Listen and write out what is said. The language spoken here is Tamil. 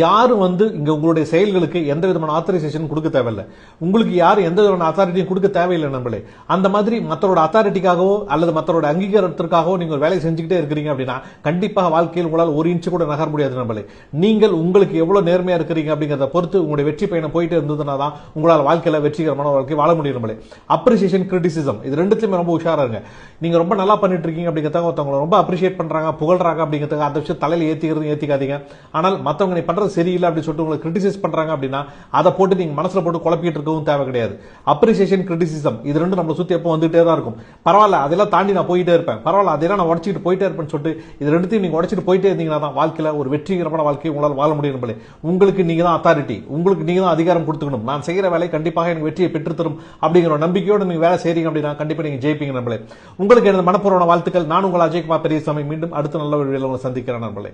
யாரும் வந்து இங்க உங்களுடைய செயல்களுக்கு எந்த விதமான ஆத்தரைசேஷன் கொடுக்க தேவையில்லை? உங்களுக்கு யாரும் எந்த விதமான அத்தாரிட்டியும் கொடுக்க தேவையில்லை நம்மளே அந்த மாதிரி மற்றவரோட அத்தாரிட்டிக்காகவோ அல்லது மற்றவரோட அங்கீகாரத்திற்காகவோ நீங்க ஒரு வேலையை செஞ்சுக்கிட்டே இருக்கிறீங்க அப்படின்னா கண்டிப்பாக வாழ்க்கையில் உங்களால் ஒரு இன்ச்சு கூட நகர முடியாது நம்மளே நீங்கள் உங்களுக்கு எவ்வளவு நேர்மையா இருக்கிறீங்க அப்படிங்கிறத பொறுத்து உங்களுடைய வெற்றி பயணம் போயிட்டு இருந்ததுனா தான் உங்களால் வாழ்க்கையில வெற்றிகரமான வாழ்க்கை வாழ முடியும் நம்மளே அப்ரிசியேஷன் கிரிட்டிசிசம் இது ரெண்டுத்துலயுமே ரொம்ப உஷாரா இருங்க. நீங்க ரொம்ப நல்லா பண்ணிட்டு இருக்கீங்க அப்படிங்கிறத ஒருத்தவங்களை ரொம்ப அப்ரிஷியேட் பண்றாங்க புகழ்றாங்க அப்படிங்கிறத அந்த விஷயம் தலையில ஏத்திக்கிறது ஏத்திக்காதீங்க. ஆனால் மற்றவங்க நீ பண்றது சரியில்லை அப்படின்னு சொல்லிட்டு உங்களை கிரிட்டிசைஸ் பண்றாங்க அப்படின்னா அதை போட்டு நீங்க மனசுல போட்டு குழப்பிட்டு இருக்கவும் தேவை கிடையாது. அப்ரிசியேஷன் கிரிட்டிசிசம் இது ரெண்டும் நம்மளை சுத்தி எப்போ வந்துட்டே தான் இருக்கும். பரவாயில்ல அதெல்லாம் தாண்டி நான் போயிட்டே இருப்பேன். பரவாயில்ல அதெல்லாம் நான் உடச்சிட்டு போயிட்டே இருப்பேன்னு சொல்லிட்டு இது ரெண்டுத்தையும் நீங்க உடச்சிட்டு போயிட்டே இருந்தீங்கன்னா தான் வாழ்க்கையில ஒரு வெற்றிகரமான வாழ்க்கையை உங்களால் வாழ முடியும் நம்மளே உங்களுக்கு நீங்க தான் அத்தாரிட்டி உங்களுக்கு நீங்க தான் அதிகாரம் கொடுத்துக்கணும். நான் செய்யற வேலை கண்டிப்பாக எனக்கு வெற்றியை பெற்றுத்தரும் அப்படிங்கிற நம்பிக்கையோடு நீங்க வேலை செய்றீங்க அப்படின்னா கண்டிப்பா நீங்க ஜெயிப்பீங்க நம்மளே உங்களுக்கு எனது மனப்பூர்வமான வாழ்த்துக்கள். நான் உங்கள் அஜய்குமார் பெரியசாமி. மீண்டும் அடுத்த நல்ல ஒரு உங்களை சந்திக்கிறேன் நம்மளே